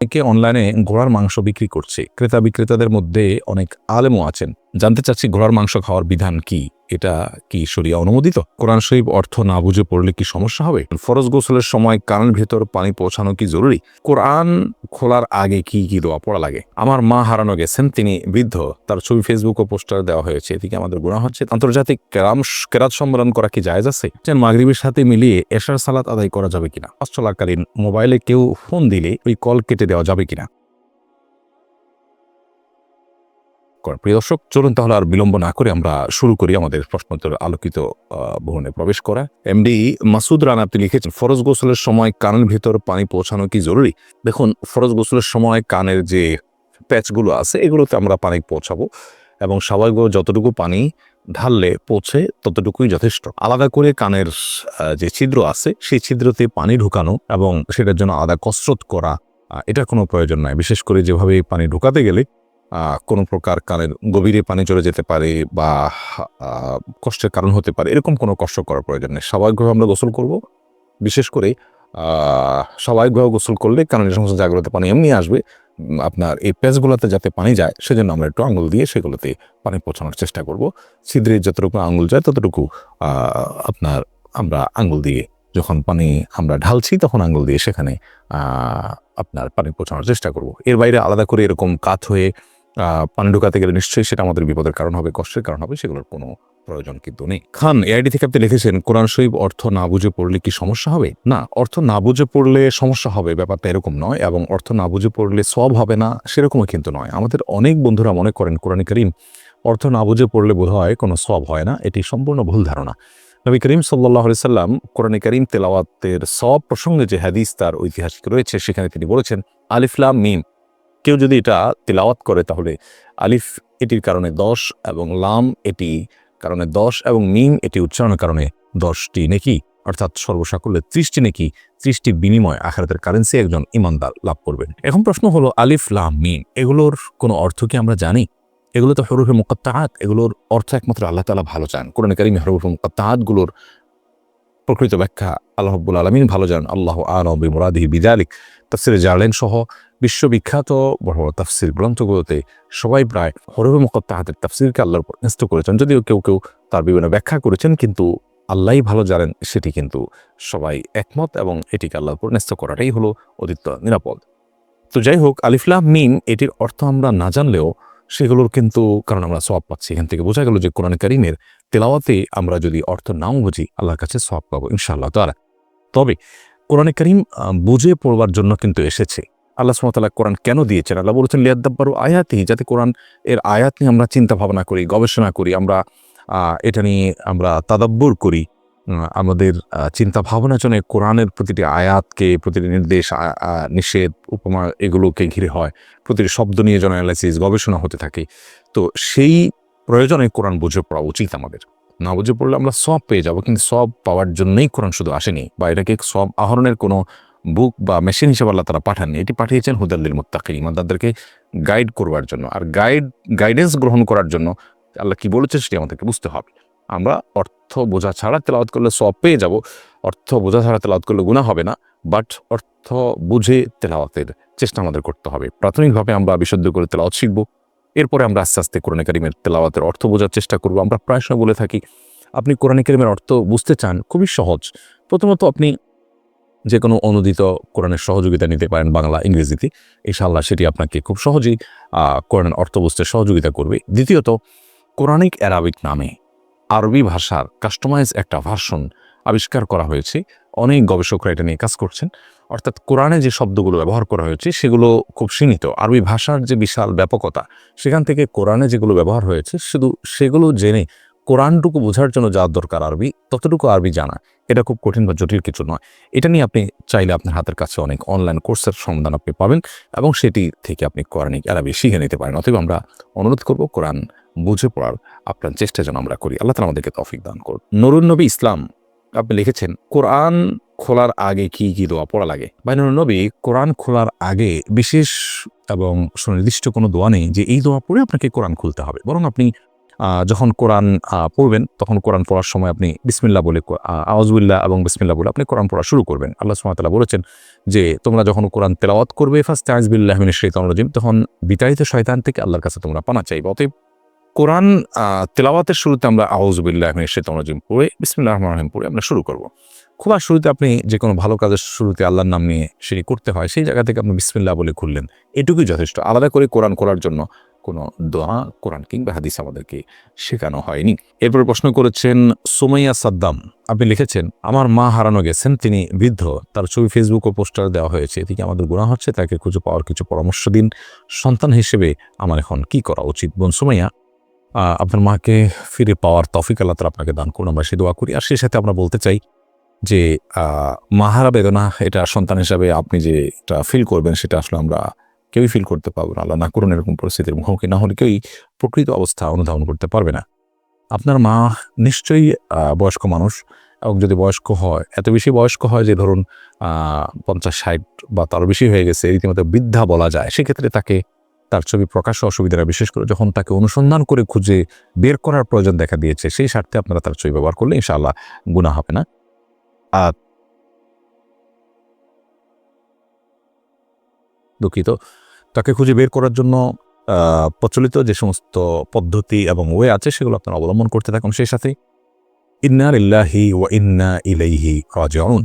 অনেকে অনলাইনে ঘোড়ার মাংস বিক্রি করছে। ক্রেতা বিক্রেতাদের মধ্যে অনেক আলেমও আছেন। জানতে চাচ্ছি ঘোড়ার মাংস খাওয়ার বিধান কি? এটা কি শরিয়া অনুমোদিত? কোরআন শরীফ অর্থ না বুঝে পড়লে কি সমস্যা হবে? ফরজ গোসলের সময় কানের ভেতর পানি পৌঁছানো কি জরুরি? কোরআন খোলার আগে কি কি দোয়া পড়া লাগে? আমার মা হারানো গেছেন, তিনি বৃদ্ধ। তার ছবি ফেসবুক ও পোস্টার দেওয়া হয়েছে এদিকে আমাদের গুণা হচ্ছে? আন্তর্জাতিক কেরাম, কেরাত সম্মেলন করা কি জায়েজ আছে? যেন মাগরিবের সাথে মিলিয়ে এশার সালাত আদায় করা যাবে কিনা? চলাকালীন মোবাইলে কেউ ফোন দিলে ওই কল কেটে দেওয়া যাবে কিনা? করেন। প্রিয় দর্শক, চলুন তাহলে আর বিলম্ব না করে আমরা শুরু করি আমাদের প্রশ্নোত্তর আলোকিত ভবনে প্রবেশ করা। এমডি মাসুদ রানা, আপনি লিখেছেন, ফরজ গোসলের সময় কানের ভিতর পানি পৌঁছানো কি জরুরি? দেখুন, ফরজ গোসলের সময় কানের যে প্যাচগুলো আছে, এগুলোতে আমরা পানি পৌঁছাবো এবং স্বাভাবিকভাবে যতটুকু পানি ঢাললে পৌঁছে ততটুকুই যথেষ্ট। আলাদা করে কানের যে ছিদ্র আছে, সেই ছিদ্রতে পানি ঢুকানো এবং সেটার জন্য আলাদা কসরত করা এটা কোনো প্রয়োজন নাই। বিশেষ করে যেভাবে পানি ঢুকাতে গেলে কোনো প্রকার কানের গভীরে পানি চলে যেতে পারে বা কষ্টের কারণ হতে পারে, এরকম কোনো কষ্ট করার প্রয়োজন নেই। স্বাভাবিকভাবে আমরা গোসল করব। বিশেষ করে স্বাভাবিকভাবে গোসল করলে কারণ যে সমস্ত জায়গাগুলোতে পানি এমনি আসবে। আপনার এই পেঁচগুলোতে যাতে পানি যায়, সেজন্য আমরা একটু আঙুল দিয়ে সেগুলোতে পানি পৌঁছানোর চেষ্টা করব। ছিদ্রে যতটুকু আঙুল যায়, ততটুকু আপনার আমরা আঙুল দিয়ে যখন পানি আমরা ঢালছি, তখন আঙুল দিয়ে সেখানে আপনার পানি পৌঁছানোর চেষ্টা করব। এর বাইরে আলাদা করে এরকম কাত হয়ে পানি ঢুকাতে গেলে নিশ্চয়ই সেটা আমাদের বিপদের কারণ হবে, কষ্টের কারণ হবে, সেগুলোর কোনো প্রয়োজন কিন্তু নেই। খান এআইডি থেকে আপনি লিখেছেন, কোরআন শরীফ, অর্থ না বুঝে পড়লে কি সমস্যা হবে? না, অর্থ না বুঝে পড়লে সমস্যা হবে, ব্যাপারটা এরকম নয়, এবং অর্থ না বুঝে পড়লে সব হবে না, সেরকমও কিন্তু নয়। আমাদের অনেক বন্ধুরা মনে করেন, কোরআন করিম, অর্থ না বুঝে পড়লে বোধ হয় কোনো সব হয় না, এটি সম্পূর্ণ ভুল ধারণা। নবী করিম সাল্লাহ সাল্লাম কোরআন করিম তেলাওয়াতের সব প্রসঙ্গে যে হাদিস তার ঐতিহাসিক রয়েছে, সেখানে তিনি বলেছেন আলিফলাম মিম কেউ যদি এটা তেলাওয়াত করে তাহলে আলিফ এটির কারণে দশ এবং লাম এটি কারণে দশ এবং মিম এটি উচ্চারণের কারণে দশটি নেকি, অর্থাৎ সর্বসাকুল্যে ত্রিশটি নেকি, ত্রিশটি বিনিময় আখারাতের কারেন্সি একজন ইমানদার লাভ করবেন। এখন প্রশ্ন হলো আলিফ, লাম, মিম এগুলোর কোনো অর্থ কি আমরা জানি? এগুলো তো হরুফে মুকাত্তাহাত এগুলোর অর্থ একমাত্র আল্লাহ তালা ভালো চান। কোরআন কারিম হরুফে মুকাত্তাহাতগুলোর প্রকৃত ব্যাখ্যা আল্লাহ রব্বুল আলমিন ভালো জান আল্লাহ আলবি মুরাদিহি বিদালিক তাফসিরে জার্লেন সহ বিশ্ববিখ্যাত বড় বড় তাফসির গ্রন্থগুলোতে সবাই প্রায় হরবে মুকত্তাহাতের তাফসিরকে আল্লাহর উপর ন্যস্ত করেছেন। যদিও কেউ কেউ তার বিভিন্ন ব্যাখ্যা করেছেন, কিন্তু আল্লাহই ভালো জানেন সেটি কিন্তু সবাই একমত এবং এটিকে আল্লাহর উপর ন্যস্ত করাটাই হলো অধিক নিরাপদ। তো যাই হোক আলিফলাহ মিম এটির অর্থ আমরা না জানলেও সেগুলোর কিন্তু কারণ আমরা সব পাচ্ছি। এখান থেকে বোঝা গেল যে কোরআন করিমের তেলাওয়াতে আমরা যদি অর্থ নাও বুঝি, আল্লাহর কাছে সব পাবো ইনশাআল্লাহ তারা তবে কোরআনে করিম বুঝে পড়বার জন্য কিন্তু এসেছে। আল্লাহ সুমতাল্লাহ কোরআন কেন দিয়েছেন? আল্লাহ বলেছেন, লিয়াদ্দাব্বারু আয়াতি যাতে কোরআন এর আয়াত নিয়ে আমরা চিন্তা ভাবনা করি, গবেষণা করি, আমরা এটা নিয়ে আমরা তাদাব্বুর করি। আমাদের চিন্তা ভাবনা জন্য কোরআনের প্রতিটি আয়াতকে, প্রতিটি নির্দেশ নিষেধ, উপমা এগুলোকে ঘিরে হয়, প্রতিটি শব্দ নিয়ে যেন অ্যানালাইসিস গবেষণা হতে থাকে। তো সেই প্রয়োজনে কোরআন বুঝে পড়া উচিত আমাদের। না বুঝে পড়লে আমরা সব পেয়ে যাব, কিন্তু সব পাওয়ার জন্যই কোরআন শুধু আসেনি, বা এটাকে সব আহরণের কোনো বুক বা মেশিন হিসেবে আল্লাহ তারা পাঠাননি, এটি পাঠিয়েছেন হুদাল্লিল মুত্তাকিন ইমানদারদেরকে গাইড করবার জন্য। আর গাইড গাইডেন্স গ্রহণ করার জন্য আল্লাহ কি বলেছে সেটি আমাদেরকে বুঝতে হবে। আমরা অর্থ বোঝা ছাড়া তেলাওয়াত করলে সব পেয়ে যাব, অর্থ বোঝা ছাড়া তেলাওয়াত করলে গুণা হবে না বাট অর্থ বুঝে তেলাওয়াতের চেষ্টা আমাদের করতে হবে। প্রাথমিকভাবে আমরা বিশুদ্ধ করে তেলাওয়াত শিখব, এরপরে আমরা আস্তে আস্তে কোরআন কারিমের তেলাওয়াতের অর্থ বোঝার চেষ্টা করব। আমরা প্রায় সময় বলে থাকি, আপনি কোরআন কারিমের অর্থ বুঝতে চান, খুবই সহজ। প্রথমত আপনি যে কোনো অনুদিত কোরআনের সহযোগিতা নিতে পারেন বাংলা, ইংরেজিতে। ইনশাআল্লাহ সেটি আপনাকে খুব সহজেই কোরআনের অর্থ বুঝতে সহযোগিতা করবে। দ্বিতীয়ত, কোরআনিক অ্যারাবিক নামে আরবি ভাষার কাস্টমাইজ একটা ভার্সন আবিষ্কার করা হয়েছে। অনেক গবেষকরা এটা নিয়ে কাজ করছেন। অর্থাৎ কোরআনে যে শব্দগুলো ব্যবহার করা হয়েছে, সেগুলো খুব সীমিত। আরবি ভাষার যে বিশাল ব্যাপকতা, সেখান থেকে কোরআনে যেগুলো ব্যবহার হয়েছে, শুধু সেগুলো জেনে কোরআনটুকু বোঝার জন্য যা দরকার আরবি, ততটুকু আরবি জানা। এটা খুব কঠিন বা জটিল কিছু নয়। এটা নিয়ে আপনি চাইলে আপনার হাতের কাছে অনেক অনলাইন কোর্সের সন্ধান আপনি পাবেন এবং সেটি থেকে আপনি কোরআনিক আরবি শিখে নিতে পারেন। অতএব আমরা অনুরোধ করব কোরআন বুঝে পড়ার আপনার চেষ্টা যেন আমরা করি। আল্লাহ তালা আমাদেরকে তফিক দান করুন। নরুন নবী ইসলাম, আপনি লিখেছেন, কোরআন খোলার আগে কি কি দোয়া পড়া লাগে? বাইনুর নবী, কোরআন খোলার আগে বিশেষ এবং সুনির্দিষ্ট কোনো দোয়া নেই যে এই দোয়া পড়ে আপনাকে কোরআন খুলতে হবে। বরং আপনি যখন কোরআন পড়বেন, তখন কোরআন পড়ার সময় আপনি বিসমিল্লা বলে আউজবিল্লা এবং বিসমিল্লা বলে আপনি কোরআন পড়া শুরু করবেন। আল্লাহ সুমাতালা বলেছেন যে, তোমরা যখন কোরআন তেলাওয়াত করবে ফার্স্ট আজবিল্লাহ মিনের শৈতান রাজিম, তখন বিতাড়িত শয়তান থেকে আল্লাহর কাছে তোমরা পানা চাইবে। অতএব কোরআন তেলাওয়াতের শুরুতে আমরা আউজবিল্লাহ মিনের শৈতান রাজিম পড়ে বিসমিল্লাহ রহমান রহিম পড়ে আমরা শুরু করব। খুব আর শুরুতে আপনি যে কোনো ভালো কাজের শুরুতে আল্লাহর নাম নিয়ে সেটি করতে হয়, সেই জায়গা থেকে আপনি বিসমিল্লাহ বলে খুললেন। এটুকুই যথেষ্ট। আলাদা করে কোরআন করার জন্য কোনো দোয়া, কোরআন কিংবা হাদিস আমাদেরকে শেখানো হয়নি। এরপর প্রশ্ন করেছেন, সোমাইয়া সাদ্দাম, আপনি লিখেছেন, আমার মা হারানো গেছেন, তিনি বৃদ্ধ, তার ছবি ফেসবুক ও পোস্টার দেওয়া হয়েছে এদিকে আমাদের গুণা হচ্ছে? তাকে খুঁজে পাওয়ার কিছু পরামর্শ দিন। সন্তান হিসেবে আমার এখন কি করা উচিত? বোন সোমাইয়া আপনার মাকে ফিরে পাওয়ার তফিক আল্লাহ আপনাকে দান করুন, আমরা সে দোয়া করি। আর সেই সাথে আমরা বলতে চাই যে মাহারা বেদনা, এটা সন্তান হিসাবে আপনি যে এটা ফিল করবেন, সেটা আসলে আমরা কেউই ফিল করতে পারব না। আল্লাহ না করুন এরকম পরিস্থিতির মুখোমুখি না হলে কেউই প্রকৃত অবস্থা অনুধাবন করতে পারবে না। আপনার মা নিশ্চয়ই বয়স্ক মানুষ এবং যদি বয়স্ক হয়, এত বেশি বয়স্ক হয় যে ধরুন পঞ্চাশ, ষাট বা তারও বেশি হয়ে গেছে, রীতিমতো বৃদ্ধা বলা যায়, সেক্ষেত্রে তাকে তার ছবি প্রকাশ্য অসুবিধাটা বিশেষ করে যখন তাকে অনুসন্ধান করে খুঁজে বের করার প্রয়োজন দেখা দিয়েছে, সেই স্বার্থে আপনারা তার ছবি ব্যবহার করলে ইনশাআল্লাহ গুণা হবে না। আর দুঃখিত। তাকে খুঁজে বের করার জন্য প্রচলিত যে সমস্ত পদ্ধতি এবং ওয়ে আছে সেগুলো আপনারা অবলম্বন করতে থাকুন সেই সাথে ইন্না ইল্লাহি ও ইন্না ইলাইহি রাজিউন।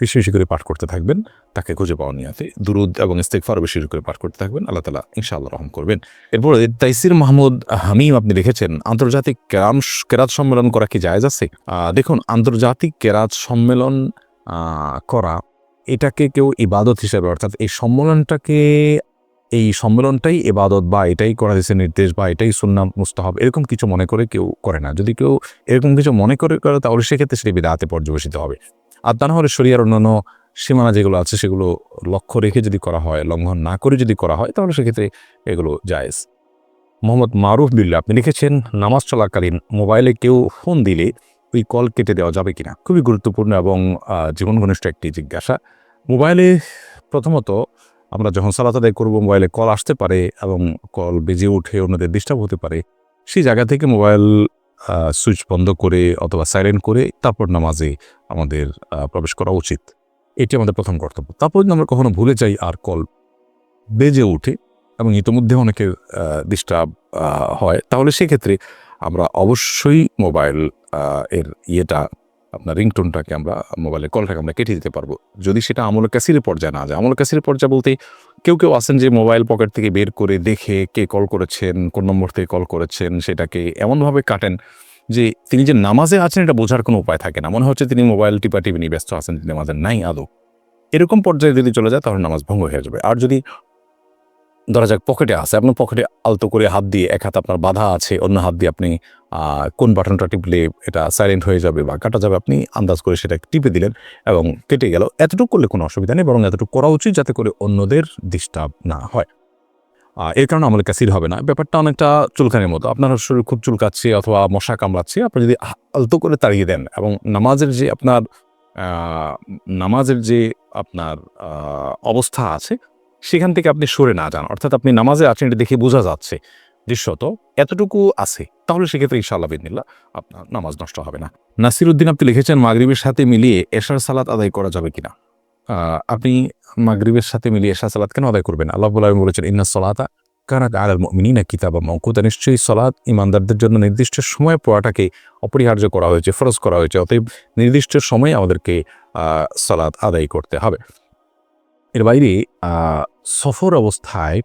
বেশি বেশি করে পাঠ করতে থাকবেন, তাকে খুঁজে পাওয়া নিয়াতে দুরুদ এবং ইস্তেকফার বেশি বেশি করে পাঠ করতে থাকবেন, আল্লাহ তালা ইনশাআল্লাহ রহম করবেন। এরপর তাইসির মাহমুদ হামিম আপনি লিখেছেন, আন্তর্জাতিক কেরাম, কেরাত সম্মেলন করা কি জায়েজ আছে? দেখুন, আন্তর্জাতিক কেরাত সম্মেলন করা এটাকে কেউ ইবাদত হিসেবে, অর্থাৎ এই সম্মেলনটাকে এই সম্মেলনটাই এবাদত বা এটাই করা হয়েছে নির্দেশ বা এটাই সুন্নাম মুস্তাহাব, এরকম কিছু মনে করে কেউ করে না। যদি কেউ এরকম কিছু মনে করে করে তাহলে সেক্ষেত্রে সেটি বিদাহাতে পর্যবেসিত হবে। আর তা না হলে শরিয়ার অন্যান্য সীমানা যেগুলো আছে সেগুলো লক্ষ্য রেখে যদি করা হয়, লঙ্ঘন না করে যদি করা হয়, তাহলে সেক্ষেত্রে এগুলো জায়েজ। মোহাম্মদ মারুফ বিল্লা আপনি লিখেছেন, নামাজ চলাকালীন মোবাইলে কেউ ফোন দিলে ওই কল কেটে দেওয়া যাবে কিনা? খুবই গুরুত্বপূর্ণ এবং জীবন ঘনিষ্ঠ একটি জিজ্ঞাসা। মোবাইলে প্রথমত আমরা যখন সালাত আদায় করব, মোবাইলে কল আসতে পারে এবং কল বেজে উঠে অন্যদের ডিস্টার্ব হতে পারে, সেই জায়গা থেকে মোবাইল সুইচ বন্ধ করে অথবা সাইলেন্ট করে তারপর নামাজে আমাদের প্রবেশ করা উচিত। এটি আমাদের প্রথম কর্তব্য। তারপর যদি আমরা কখনো ভুলে যাই আর কল বেজে ওঠে এবং ইতিমধ্যে অনেকের ডিস্টার্ব হয়, তাহলে সেক্ষেত্রে আমরা অবশ্যই মোবাইল এর ইয়েটা আপনার রিংটোনটাকে আমরা মোবাইলের কলটাকে আমরা কেটে দিতে পারব। যদি সেটা আমল কাসির পর্যায়ে না যায় আমল কাসির পর্যায়ে বলতে কেউ কেউ আছেন যে মোবাইল পকেট থেকে বের করে দেখে কে কল করেছেন, কোন নম্বর থেকে কল করেছেন, সেটাকে এমনভাবে কাটেন যে তিনি যে নামাজে আছেন এটা বোঝার কোনো উপায় থাকে না। মনে হচ্ছে তিনি মোবাইল টিপা টিপি নিয়ে ব্যস্ত আছেন, তিনি নামাজের নাই আদৌ। এরকম পর্যায়ে যদি চলে যায় তাহলে নামাজ ভঙ্গ হয়ে যাবে। আর যদি ধরা যাক পকেটে আছে। আপনার পকেটে আলতো করে হাত দিয়ে এক হাত আপনার বাধা আছে, অন্য হাত দিয়ে আপনি কোন বাটনটা টিপলে এটা সাইলেন্ট হয়ে যাবে বা কাটা যাবে, আপনি আন্দাজ করে সেটা টিপে দিলেন এবং কেটে গেল। এতটুকু করলে কোনো অসুবিধা নেই, বরং এতটুকু করা উচিত যাতে করে অন্যদের ডিস্টার্ব না হয়। এর কারণে আমাদের কাসির হবে না। ব্যাপারটা অনেকটা চুলকানির মতো। আপনার শরীর খুব চুলকাচ্ছে অথবা মশা কামড়াচ্ছে, আপনি যদি আলতো করে তাড়িয়ে দেন এবং নামাজের যে আপনার নামাজের যে আপনার অবস্থা আছে সেখান থেকে আপনি সরে না যান। অর্থাৎ আপনি নামাজে আছেন, এটা দেখে বোঝা যাচ্ছে। দৃশ্যত এতটুকু আছে, তাহলে সেক্ষেত্রে ইনশাআল্লাহ বিদিনিল্লাহ আপনার নামাজ নষ্ট হবে না। নাসির উদ্দিন আপনি লিখেছেন, মাগরিবের সাথে মিলিয়ে এশার সালাত আদায় করা যাবে কিনা? আপনি মাগরিবের সাথে মিলিয়ে এশার সালাত কেন আদায় করবেন? আল্লাহ বলে বলেছেন, ইন্না সলাতা কানাত আলাল মুমিনিনা কিতাবা মওকুতা। নিশ্চয়ই সলাত ইমানদারদের জন্য নির্দিষ্ট সময় পড়াটাকে অপরিহার্য করা হয়েছে, ফরজ করা হয়েছে। অতএব নির্দিষ্ট সময়ে আমাদেরকে সালাত আদায় করতে হবে। এর বাইরে সফর অবস্থায়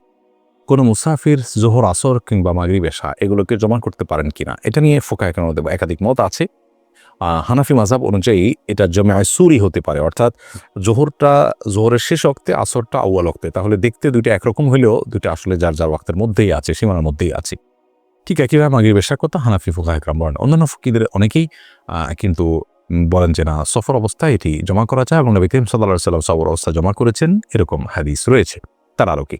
কোনো মুসাফির জোহর, আসর কিংবা মাগরিব, এশা, এগুলোকে জমা করতে পারেন কিনা, এটা নিয়ে ফোকা এখানে দেবো? একাধিক মত আছে। হানাফি মাজাব অনুযায়ী এটা জমায় সুরি হতে পারে, অর্থাৎ জোহরটা, জোহরের শেষ অক্তে আসরটা আউয়াল অক্তে তাহলে দেখতে দুইটা একরকম হলেও দুইটা আসলে যার যার ওয়াক্তের মধ্যেই আছে, সীমানার মধ্যেই আছে। ঠিক একইভাবে মাগরিব, এশা কথা হানাফি ফোকা একরাম বলেন। অন্যান্য ফকিদের অনেকেই কিন্তু বলেন যে, না, সফর অবস্থায় এটি জমা করা যায় এবং নবী করিম সাল্লাহ সাল্লাম সফর অবস্থা জমা করেছেন। এরকম হাদিস রয়েছে তার আলোকে।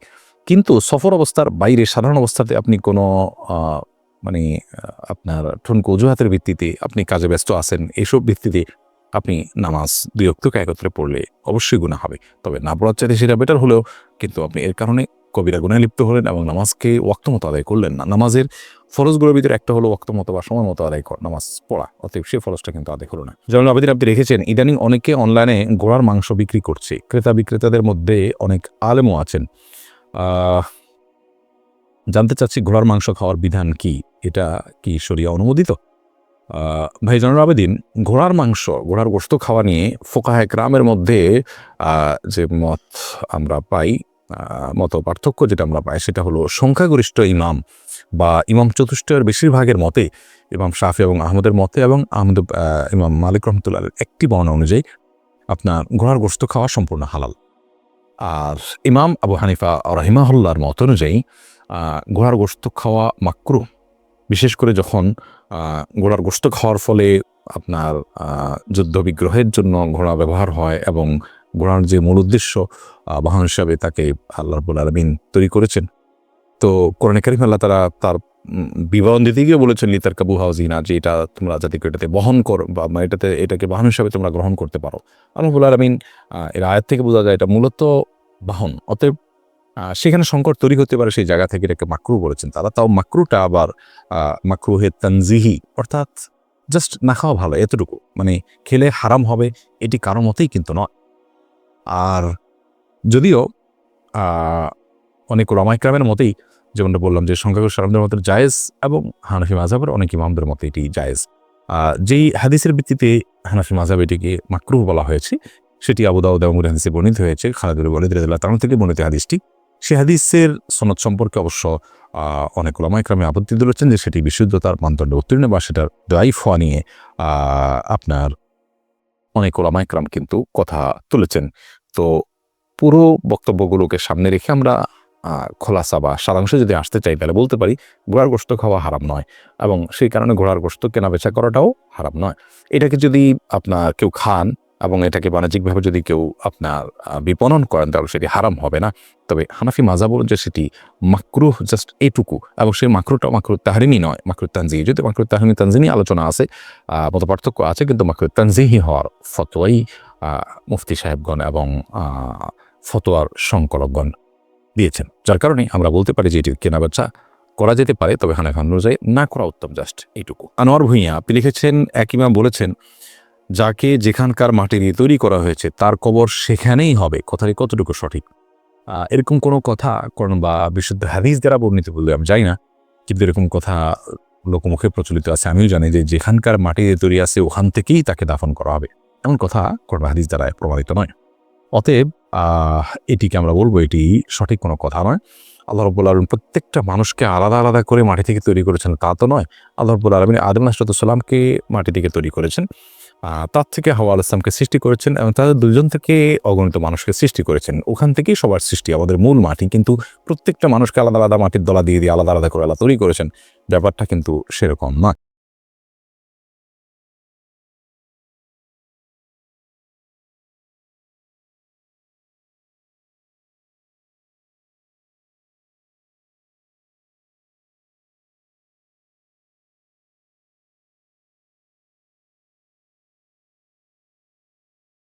কিন্তু সফর অবস্থার বাইরে সাধারণ অবস্থাতে আপনি কোনো মানে আপনার ঠুনকু অজুহাতের ভিত্তিতে আপনি কাজে ব্যস্ত আছেন এইসব ভিত্তিতে আপনি নামাজ দুই অক্তকে একত্রে পড়লে অবশ্যই গুণা হবে। তবে না পড়ার চাইতে সেটা বেটার হলেও কিন্তু আপনি এর কারণে কবিরা গুণায় লিপ্ত হলেন এবং নামাজকে ওয়াক্ত মতো আদায় করলেন না। নামাজের ফরজগুলোর ভিতরে একটা হলো ওয়াক্ত মতো বা সময় মতো আদায় কর, নামাজ পড়া। অতএব সেই ফরজটা কিন্তু আদায় হলো না। যেমন আবেদিন আপনি রেখেছেন ইদানিং অনেকে অনলাইনে ঘোড়ার মাংস বিক্রি করছে। ক্রেতা বিক্রেতাদের মধ্যে অনেক আলেমও আছেন। জানতে চাচ্ছি ঘোড়ার মাংস খাওয়ার বিধান কি? এটা কি শরিয়া অনুমোদিত? ভাই জনার আবেদিন, ঘোড়ার মাংস, ঘোড়ার গোস্ত খাওয়া নিয়ে ফোকাহে গ্রামের মধ্যে যে মত আমরা পাই মত পার্থক্য যেটা আমরা পাই সেটা হলো সংখ্যাগরিষ্ঠ ইমাম বা ইমাম চতুষ্টয়ের বেশিরভাগের মতে ইমাম শাফি এবং আহমদের মতে এবং আহমদ ইমাম মালিক রহমতুল্লাহ একটি বর্ণনা অনুযায়ী আপনার ঘোড়ার গোস্ত খাওয়া সম্পূর্ণ হালাল। আর ইমাম আবু হানিফা রহিমাহুল্লার মত অনুযায়ী ঘোড়ার গোস্ত খাওয়া মাকরু। বিশেষ করে যখন ঘোড়ার গোস্ত খাওয়ার ফলে আপনার যুদ্ধ বিগ্রহের জন্য ঘোড়া ব্যবহার হয় এবং ঘোড়ার যে মূল উদ্দেশ্য বাহন হিসাবে তাকে আল্লাহ রবুল আলমিন তৈরি করেছেন। তো কোরআন কারিম আল্লাহ তারা তার বিবরণ দিতে গিয়ে বলেছেন লিতার কাবু হাউজিনা যে এটা তোমরা যাতে এটাতে বহন করো, বা বা এটাতে, এটাকে বাহন হিসাবে তোমরা গ্রহণ করতে পারো। আল্লাহ আলমিন এর আয়াত থেকে বোঝা যায় এটা মূলত বাহন। অতএব সেখানে সংকট তৈরি হতে পারে সেই জায়গা থেকে এটাকে মাকরু বলেছেন তারা। তাও মাকরুটা আবার মাকরুহে তানজিহি, অর্থাৎ জাস্ট না খাওয়া ভালো, এতটুকু। মানে খেলে হারাম হবে, এটি কারও মতেই কিন্তু নয়। আর যদিও অনেক রামাইক্রামের মতেই যেমনটা বললাম যে সংখ্যাগরিষ্ঠ আলমদের মতে জায়েজ এবং হানাফি মাঝাবের অনেক ইমামদের মতে এটি জায়েজ। যেই হাদিসের ভিত্তিতে হানাফি মাঝাব এটিকে মাকরুহ বলা হয়েছে, সেটি আবু দাউদ এবং হাদিসে বর্ণিত হয়েছে। খালাদুল রাদিয়াল্লাহু তাআলা থেকে বর্ণিত হাদিসটি। সে হাদিসের সনদ সম্পর্কে অবশ্য অনেক ওলামাইক্রামে আপত্তি তুলেছেন যে সেটি বিশুদ্ধতার মানদণ্ডে উত্তীর্ণ বা সেটার দায়ীফ হওয়া নিয়ে আপনার অনেক ওলামাইকরাম কিন্তু কথা তুলেছেন। তো পুরো বক্তব্যগুলোকে সামনে রেখে আমরা খোলাসা বা সারাংশে যদি আসতে চাই তাহলে বলতে পারি, ঘোড়ার গোস্ত খাওয়া হারাম নয় এবং সেই কারণে ঘোড়ার গোস্ত কেনা বেচা করাটাও হারাম নয়। এটাকে যদি আপনার কেউ খান এবং এটাকে বাণিজ্যিকভাবে যদি কেউ আপনার বিপণন করেন, তাহলে সেটি হারাম হবে না। তবে হানাফি মাজা বলুন যে সেটি মাকরুহ জাস্ট এটুকু। এবং সেই মাকরুটা মাকরু তাহরিমি নয় মাকরু তানজি যদি মাকরু তাহরিমি তানজিনি আলোচনা আছে মত পার্থক্য আছে, কিন্তু মাকরু তানজিহি হওয়ার ফতোয়াই মুফতি সাহেবগণ এবং ফতোয়ার সংকলকগণ দিয়েছেন। যার কারণে আমরা বলতে পারি যে এটি কেনাবেচা করা যেতে পারে, তবে হানাফি অনুযায়ী না করা উত্তম জাস্ট এইটুকু আনোয়ার ভূঁইয়া, আপনি লিখেছেন একইমা বলেছেন যাকে যেখানকার মাটি দিয়ে তৈরি করা হয়েছে, তার কবর সেখানেই হবে। কথাটি কতটুকু সঠিক? এরকম কোনো কথা কোরআন বা বিশুদ্ধ হাদিস দ্বারা বর্ণিত বললে আমি জানি না, কিন্তু এরকম কথা লোকমুখে প্রচলিত আছে। আমিও জানি যে যেখানকার মাটি দিয়ে তৈরি আছে, ওখান থেকেই তাকে দাফন করা হবে। এমন কথা কোরআন হাদিস দ্বারা প্রমাণিত নয়। অতএব এটিকে আমরা বলব, এটি সঠিক কোনো কথা নয়। আল্লাহ রব্বুল আলম প্রত্যেকটা মানুষকে আলাদা আলাদা করে মাটি থেকে তৈরি করেছেন, তা তো নয়। আল্লাহ রব্বুল আলমিন আদম নাসরতুল্লামকে মাটি থেকে তৈরি করেছেন? তার থেকে হাওয়া আল ইসলামকে সৃষ্টি করেছেন এবং তাদের দুজন থেকে অগণিত মানুষকে সৃষ্টি করেছেন। ওখান থেকেই সবার সৃষ্টি, আমাদের মূল মাটি। কিন্তু প্রত্যেকটা মানুষকে আলাদা আলাদা মাটির দলা দিয়ে দিয়ে আলাদা আলাদা করে আলাদা তৈরি করেছেন। ব্যাপারটা কিন্তু সেরকম নয়।